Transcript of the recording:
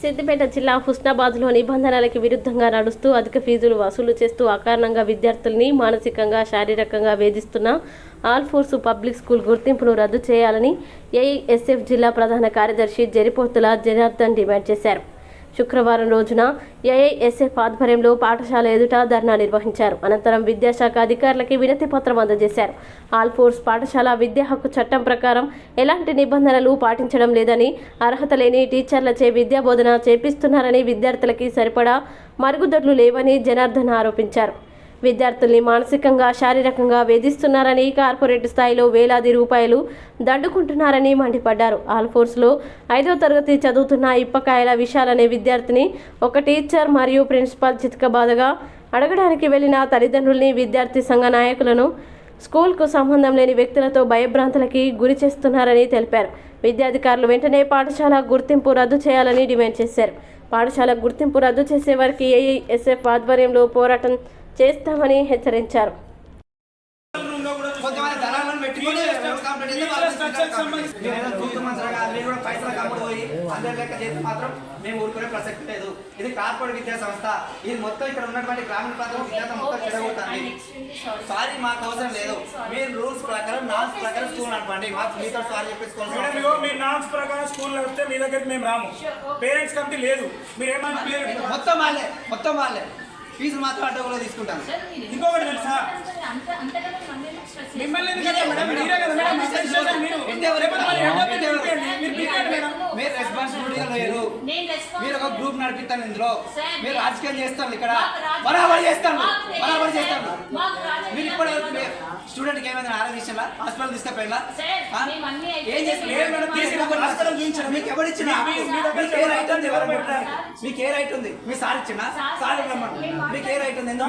సిద్దిపేట జిల్లా హుస్నాబాద్లో నిబంధనలకు విరుద్ధంగా నడుస్తూ అధిక ఫీజులు వసూలు చేస్తూ అకారణంగా విద్యార్థుల్ని మానసికంగా శారీరకంగా వేధిస్తున్న ఆల్ఫుర్స్ పబ్లిక్ స్కూల్ గుర్తింపును రద్దు చేయాలని ఏఐఎస్ఎఫ్ జిల్లా ప్రధాన కార్యదర్శి జరిపోతుల జనార్దన్ డిమాండ్ చేశారు. శుక్రవారం రోజున ఏఐఎస్ఎఫ్ ఆధ్వర్యంలో పాఠశాల ఎదుట ధర్నా నిర్వహించారు. అనంతరం విద్యాశాఖ అధికారులకి వినతి పత్రం అందజేశారు. ఆల్ ఫోర్స్ పాఠశాల విద్యా హక్కు చట్టం ప్రకారం ఎలాంటి నిబంధనలు పాటించడం లేదని అర్హత లేని టీచర్లచే విద్యా బోధన చేపిస్తున్నారని విద్యార్థులకి సరిపడా మరుగుదొడ్లు లేవని జనార్దన్ ఆరోపించారు. విద్యార్థుల్ని మానసికంగా శారీరకంగా వేధిస్తున్నారని కార్పొరేట్ స్థాయిలో వేలాది రూపాయలు దండుకుంటున్నారని మండిపడ్డారు. ఆల్ఫోర్స్లో ఐదో తరగతి చదువుతున్న ఇప్పకాయల విశాల్ అనే విద్యార్థిని ఒక టీచర్ మరియు ప్రిన్సిపాల్ చితకబాధగా అడగడానికి వెళ్ళిన తల్లిదండ్రుల్ని విద్యార్థి సంఘ నాయకులను స్కూల్కు సంబంధం లేని వ్యక్తులతో భయభ్రాంతులకి గురి చేస్తున్నారని తెలిపారు. విద్యాధికారులు వెంటనే పాఠశాల గుర్తింపు రద్దు చేయాలని డిమాండ్ చేశారు. పాఠశాల గుర్తింపు రద్దు చేసే వారికి ఏఐఎస్ఎఫ్ ఆధ్వర్యంలో పోరాటం చేస్తామని హెచ్చరించారు. మీరు మీరు అందరి లెక్క చేస్తే మాత్రం మేము ఊరుకునే ప్రసక్తి లేదు. ఇది కార్పొరేట్ విద్యా సంస్థ. ఇది మొత్తం ఇక్కడ ఉన్నటువంటి గ్రామీణ ప్రాంతం విద్యార్థి మొత్తం చెడగొడుతుంది సారీ మాకు అవసరం లేదు. మీరు రూల్స్ ప్రకారం నామ్స్ ప్రకారం స్కూల్ నడపండి. మాకు మీతో సారీ మేడం చెప్పేసుకోవాలి ఇగో మీ నామ్స్ ప్రకారం స్కూల్ నడిపితే మీ దగ్గరికి మేము రాము. పేరెంట్స్ కమిటీ లేదు. మీరు ఏమైనా పేరెంట్ మొత్తం వాళ్ళే మొత్తం వాళ్ళే. ఫీజు మాత్రం అడ్డగోలో తీసుకుంటాను. ఇంకొకటి తెలుసా? మిమ్మల్ని మీరే రెస్పాన్సిబిలిటీగా లేరు. మీరు ఒక గ్రూప్ నడిపిస్తాను ఇందులో. మీరు రాజకీయం చేస్తాను ఇక్కడ. బరాబర్ చేస్తాను బరాబర్ చేస్తాను వరకు స్టూడెంట్కి ఏమైనా ఆరోగ్యం హాస్పిటల్ తీసుకుపోయినా ఏం చూపించారు. మీకు ఎవరు ఇచ్చిన మీకు ఏ రైట్ ఉంది? ఎవరు పెట్టారు? మీకు ఏ రైట్ ఉంది? మీ సార్ ఇచ్చిన సార్ రమ్మను మీకు ఏ రైట్ ఉంది? ఎందుకు